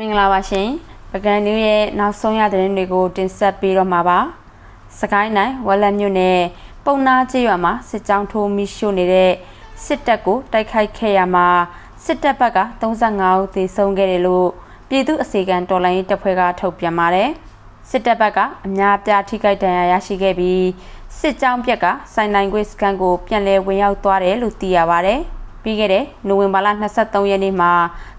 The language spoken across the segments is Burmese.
မင်္ဂလာပါရှင်ပကံနူးရဲ့နောက်ဆုံးရသတင်းတွေကိုတင်ဆက်ပေးတော့မှာပါစကိုင်းတိုင်းဝက်လက်မြို့နယ်ပုံနာကျေးရွာမှာစစ်ကြောင်းထိုးမိရှို့နေတဲ့စစ်တပ်ကိုတိုက်ခိုက်ခဲ့ရမှာစစ်တပ်ဘက်က35ဦးသေဆုံးခဲ့တယ်လို့ပြည်သူအစီကံတော်လိုင်းရေးတပ်ဖွဲ့ကထုတ်ပြန်ပါတယ်စစ်တပ်ဘက်ကအများအပြားထိခိုက်ဒဏ်ရာရရှိခဲ့ပြီးစစ်ကြောင်းပြက်ကစိုင်းနိုင်ခွေစကန်ကိုပြန်လည်ဝင်ရောက်သွားတယ်လို့သိရပါတယ်။ ပြီးခဲ့တဲ့နိုဝင်ဘာလ23ရက်နေ့မှာ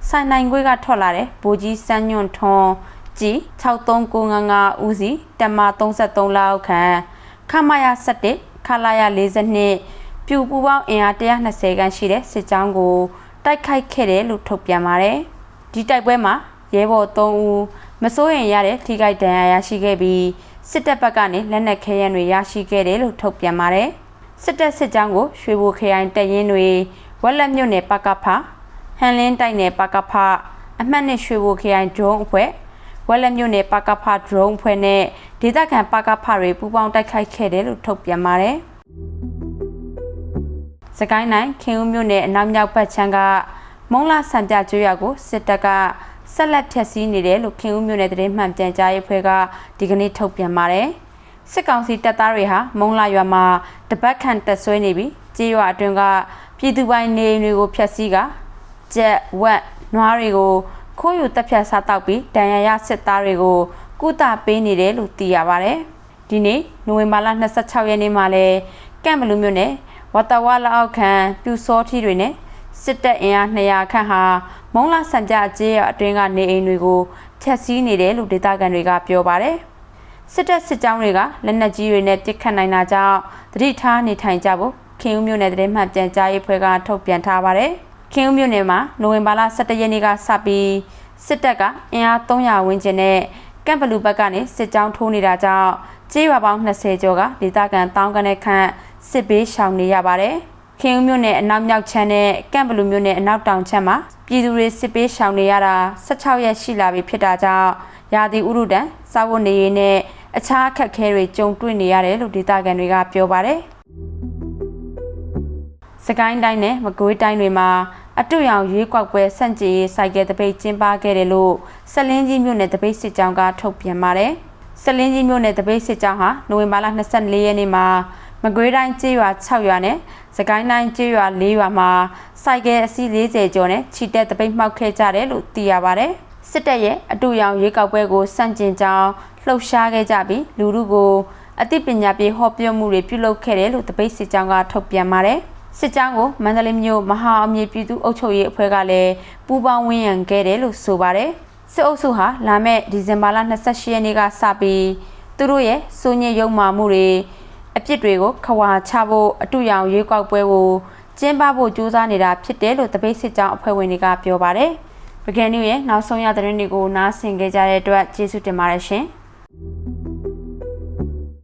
စိုင်းနိုင်ခွေကထွက်လာတဲ့ဗိုလ်ကြီးစန်းညွန့်ထွန်းကြီး63955ဦးစီတမ33လောက်ခန့်ခမရ17ခလာရ42ပြူပူပေါင်းအင်အား120ခန်းရှိတဲ့စစ်ကြောင်းကိုတိုက်ခိုက်ခဲ့တယ်လို့ထုတ်ပြန်ပါတယ်။ဒီတိုက်ပွဲမှာရဲဘော်3ဦးမစိုးရင်ရတဲ့ထိခိုက်ဒဏ်ရာရရှိခဲ့ပြီးစစ်တပ်ဘက်ကနေလက်နက်ခဲယမ်းတွေရရှိခဲ့တယ်လို့ထုတ်ပြန်ပါတယ်။စစ်တပ်စစ်ကြောင်းကိုရွှေဘိုခရိုင်တပ်ရင်းတွေဝ က်လက်မြို့နယ်ပကဖဟန်လင်းတိုက်နယ်ပကဖအမှတ်နဲ့ရွှေဘိုခရိုင်ဒရုန်းအဖွဲ့ဝက်လက်မြို့နယ်ပကဖဒရုန်းအဖွဲ့နဲ့ဒေသခံပကဖတွေပူးပေါင်းတိုက်ခိုက်ခဲ့တယ်လို့ထုတ်ပြန်ပါတယ်။စကိုင်းနိုင်ခင်ဦးမြို့နယ်အနောက်မြောက်ဘက်ခြမ်းကမုံလာစံပြကျွော်ကိုစစ်တပ်ကဆက်လက်ဖျက်ဆီးနေတယ်လို့ခင်ဦးမြို့နယ်သတင်းမှန်ပြန်ကြားရေးဖွဲ့ကဒီကနေ့ထုတ်ပြန်ပါတယ်။စစ်ကောင်စီတပ်သားတွေဟာမုံလာရွာမှာတပတ်ခန့်တက်ဆွဲနေပြီးကြေးရွာအတွင်းက ပြည်သူပိုင်နေအိမ်တွေကိုဖျက်ဆီးကကြက်ဝက်နွားတွေကိုခိုးယူတပ်ဖြတ်စားတောက်ပြီးဒဏ်ရာရစစ်သားတွေကိုကုသပေးနေတယ်လို့သိရပါတယ်။ဒီနေ့နိုဝင်ဘာလ26ရက်နေ့မှာလဲကန့်ဘလူမြို့နယ်ဝတဝါလက်အောက်ခံပြူစောထီတွေနဲ့စစ်တပ်အင်အား200ခန့်ဟာမုံလာစံပြကျေးရအတွင်းကနေအိမ်တွေကိုဖျက်ဆီးနေတယ်လို့ဒေသခံတွေကပြောပါတယ်။စစ်တပ်စစ်ကြောင်းတွေကလက်နက်ကြီးတွေနဲ့ပစ်ခတ်နိုင်တာကြောင့်တတိထားနေထိုင်ကြဖို့ ခင်ဦးမြို့နယ်တည်းမှပြန်ကြားရေးဖွဲ့ကထုတ်ပြန်ထားပါတယ်။ခင်ဦးမြို့နယ်မှာနိုဝင်ဘာလ17ရက်နေ့ကစပြီးစစ်တပ်ကအင်အား300ဝန်းကျင်နဲ့ကန့်ဘလူဘက်ကနေစစ်ကြောင်းထိုးနေတာကြောင့်ကျေးရွာပေါင်း20ကျော်ကဒေသခံတောင်းကနေခန့်စစ်ဘေးရှောင်နေရပါတယ်။ခင်ဦးမြို့နယ်အနောက်မြောက်ချမ်းနဲ့ကန့်ဘလူမြို့နယ်အနောက်တောင်ချမ်းမှာပြည်သူတွေစစ်ပေးရှောင်နေရတာ16ရက်ရှိလာပြီဖြစ်တာကြောင့်ရာသီဥတုတန်စာဝတ်နေရေးနဲ့အခြားအခက်အခဲတွေကြုံတွေ့နေရတယ်လို့ဒေသခံတွေကပြောပါတယ်။ စကိုင်းတိုင်းနဲ့မကွေးတိုင်းတွေမှာအတူရောင်ရွေးကွက်ပွဲစန့်ကျင်ရေးစိုက်ကဲတပိတ်ကျင်းပခဲ့တယ်လို့ဆက်လင်းကြီးမြို့နယ်တပိတ်စစ်ကြောင်းကထုတ်ပြန်ပါတယ်။ဆက်လင်းကြီးမြို့နယ်တပိတ်စစ်ကြောင်းဟာနိုဝင်ဘာလ24ရက်နေ့မှာမကွေးတိုင်းကျေးရွာ6ရွာနဲ့စကိုင်းတိုင်းကျေးရွာ4ရွာမှာစိုက်ကဲအစီး40ကျော်နဲ့ချီတက်တပိတ်မှောက်ခဲ့ကြတယ်လို့သိရပါတယ်။စစ်တပ်ရဲ့အတူရောင်ရွေးကောက်ပွဲကိုစန့်ကျင်ကြောင်းလှုပ်ရှားခဲ့ကြပြီးလူလူကိုအသိပညာပေးဟောပြောမှုတွေပြုလုပ်ခဲ့တယ်လို့တပိတ်စစ်ကြောင်းကထုတ်ပြန်ပါတယ်။ စစ်ကြောင်းကိုမန္တလေးမြို့မဟာအမြင့်ပြည်သူ့အုပ်ချုပ်ရေးအဖွဲ့ကလည်းပူးပေါင်းဝန်းရံခဲ့တယ်လို့ဆိုပါတယ်။စစ်အုပ်စုဟာလာမယ့်ဒီဇင်ဘာလ28ရက်နေ့ကစပြီးသူတို့ရဲ့စိုးညစ်ရုံမာမှုတွေအပြစ်တွေကိုခွာချဖို့အတူရောင်ရွေးကောက်ပွဲကိုကျင်းပဖို့ကြိုးစားနေတာဖြစ်တယ်လို့တပိတ်စစ်ကြောင်းအဖွဲ့ဝင်တွေကပြောပါတယ်။ပကယ်နူရဲ့နောက်ဆုံးရသတင်းတွေကိုနားဆင်ကြကြတဲ့အတွက်ကျေးဇူးတင်ပါတယ်ရှင်။